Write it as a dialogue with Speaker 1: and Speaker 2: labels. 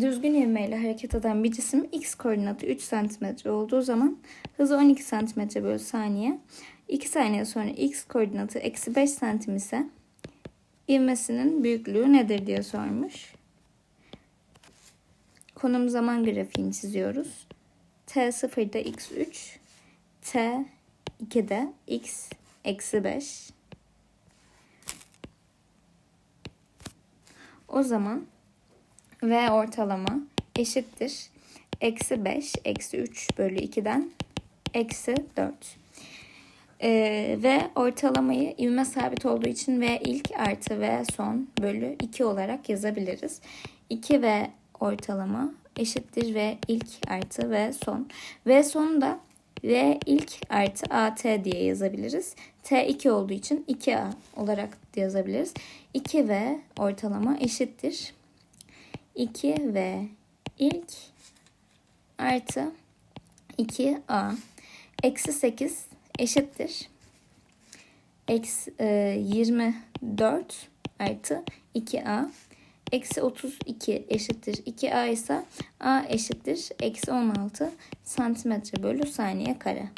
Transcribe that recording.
Speaker 1: Düzgün ivmeyle hareket eden bir cisim x koordinatı 3 cm olduğu zaman hızı 12 cm bölü saniye. 2 saniye sonra x koordinatı eksi 5 cm ise ivmesinin büyüklüğü nedir diye sormuş. Konum zaman grafiğini çiziyoruz. T 0'da x3, T 2'de x eksi 5. O zaman V ortalama eşittir. Eksi 5 eksi 3 bölü 2'den eksi 4. Ee, ve ortalamayı ivme sabit olduğu için V ilk artı V son bölü 2 olarak yazabiliriz. 2 V ortalama eşittir V ilk artı V son. V son da V ilk artı AT diye yazabiliriz. T 2 olduğu için 2A olarak yazabiliriz. 2V ortalama eşittir. 2V ilk artı 2A eksi 8 eşittir. Eksi, e, 24 artı 2A eksi 32 eşittir 2A ise A eşittir eksi 16 santimetre bölü saniye kare.